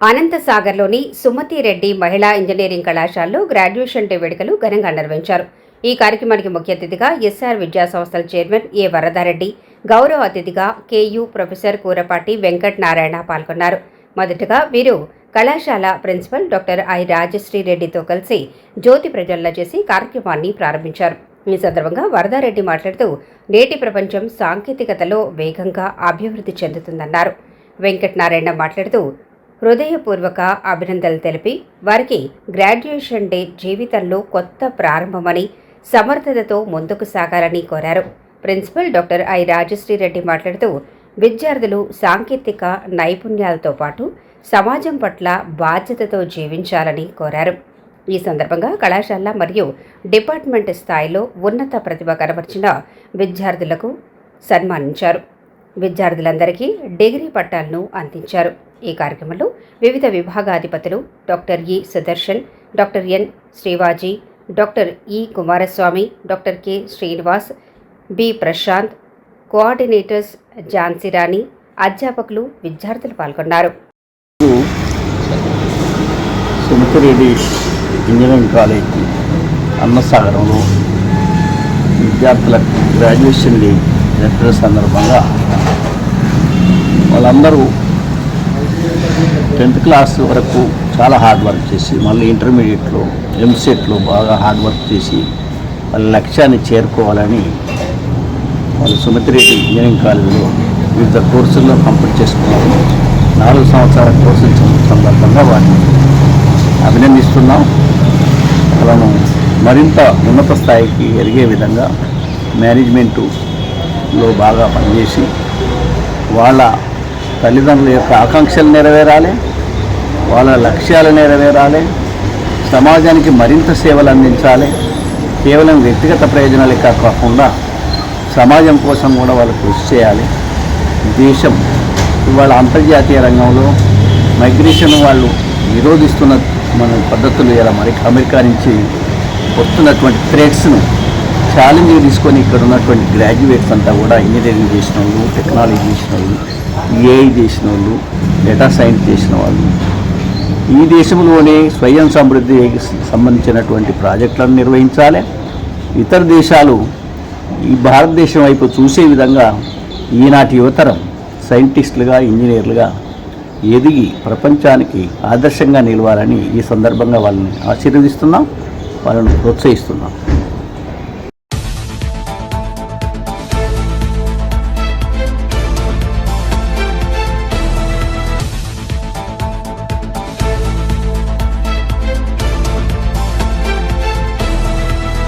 అనంతసాగర్లోని సుమతి రెడ్డి మహిళా ఇంజనీరింగ్ కళాశాలలో graduation day వేడుకలు ఘనంగా నిర్వహించారు. ఈ కార్యక్రమానికి ముఖ్య అతిథిగా ఎస్ఆర్ విద్యా సంస్థల చైర్మన్ ఏ వరదారెడ్డి గౌరవ అతిథిగా కేయు ప్రొఫెసర్ కూరపాటి వెంకట్ నారాయణ పాల్గొన్నారు. మొదటగా వీరు కళాశాల ప్రిన్సిపల్ డాక్టర్ ఐ రాజశ్రీ రెడ్డితో కలిసి జ్యోతి ప్రజ్వలన చేసి కార్యక్రమాన్ని ప్రారంభించారు. ఈ సందర్భంగా వరదారెడ్డి మాట్లాడుతూ నేటి ప్రపంచం సాంకేతికతలో వేగంగా అభివృద్ధి చెందుతుందన్నారు. వెంకటనారాయణ మాట్లాడుతూ హృదయపూర్వక అభినందనలు తెలిపి వారికి గ్రాడ్యుయేషన్ డే జీవితంలో కొత్త ప్రారంభమని సమర్థతతో ముందుకు సాగాలని కోరారు. Principal doctor I Rajashri Reddy మాట్లాడుతూ విద్యార్థులు సాంకేతిక నైపుణ్యాలతో పాటు సమాజం పట్ల బాధ్యతతో జీవించాలని కోరారు. ఈ సందర్భంగా కళాశాల మరియు డిపార్ట్మెంట్ స్థాయిలో ఉన్నత ప్రతిభ కనబర్చిన విద్యార్థులకు సన్మానించారు. విద్యార్థులందరికీ డిగ్రీ పట్టాలను అందించారు. ఈ కార్యక్రమంలో వివిధ విభాగాధిపతులు doctor E Sudarshan doctor N Srivaji doctor E Kumaraswamy doctor K Srinivas B Prashanth coordinators Jhansi Rani అధ్యాపకులు విద్యార్థులు పాల్గొన్నారు. సుమితిరెడ్డి ఇంజనీరింగ్ కాలేజ్ అన్నసాగరంలో విద్యార్థులకు గ్రాడ్యుయేషన్ డే జరిపిన సందర్భంగా వాళ్ళందరూ టెన్త్ క్లాస్ వరకు చాలా హార్డ్ వర్క్ చేసి మళ్ళీ ఇంటర్మీడియట్లో ఎంసెట్లో బాగా హార్డ్ వర్క్ చేసి వాళ్ళ లక్ష్యాన్ని చేరుకోవాలని వాళ్ళు సుమతిరెడ్డి ఇంజనీరింగ్ కాలేజీలో వివిధ కోర్సుల్లో కంప్లీట్ చేసుకున్నారు. నాలుగు సంవత్సరాల కోర్సులు సందర్భంగా వారిని అభినందిస్తున్నాం. వాళ్ళను మరింత ఉన్నత స్థాయికి ఎదిగే విధంగా మేనేజ్మెంటు లో బాగా పనిచేసి వాళ్ళ తల్లిదండ్రుల యొక్క ఆకాంక్షలు నెరవేరాలి వాళ్ళ లక్ష్యాలు నెరవేరాలి సమాజానికి మరింత సేవలు అందించాలి కేవలం వ్యక్తిగత ప్రయోజనాలే కాకుండా సమాజం కోసం కూడా వాళ్ళు కృషి చేయాలి. దేశం ఇవాళ అంతర్జాతీయ రంగంలో మైగ్రేషన్ వాళ్ళు నిరోధిస్తున్న మన పద్ధతులు ఇలా మరి అమెరికా నుంచి వస్తున్నటువంటి థ్రెడ్స్ను ఛాలెంజ్ తీసుకొని ఇక్కడ ఉన్నటువంటి గ్రాడ్యుయేట్స్ అంతా కూడా ఇంజనీరింగ్ చేసిన వాళ్ళు టెక్నాలజీ చేసిన వాళ్ళు ఏఐ చేసిన వాళ్ళు డేటా సైన్స్ చేసిన వాళ్ళు. ఈ దేశంలోనే స్వయం సమృద్ధి సంబంధించినటువంటి ప్రాజెక్టులను నిర్వహించాలి. ఇతర దేశాలు ఈ భారతదేశం వైపు చూసే విధంగా ఈనాటి యువతరం సైంటిస్టులుగా ఇంజనీర్లుగా ఎదిగి ప్రపంచానికి ఆదర్శంగా నిలవాలని ఈ సందర్భంగా వాళ్ళని ఆశీర్వదిస్తున్నాం వాళ్ళని ప్రోత్సహిస్తున్నాం.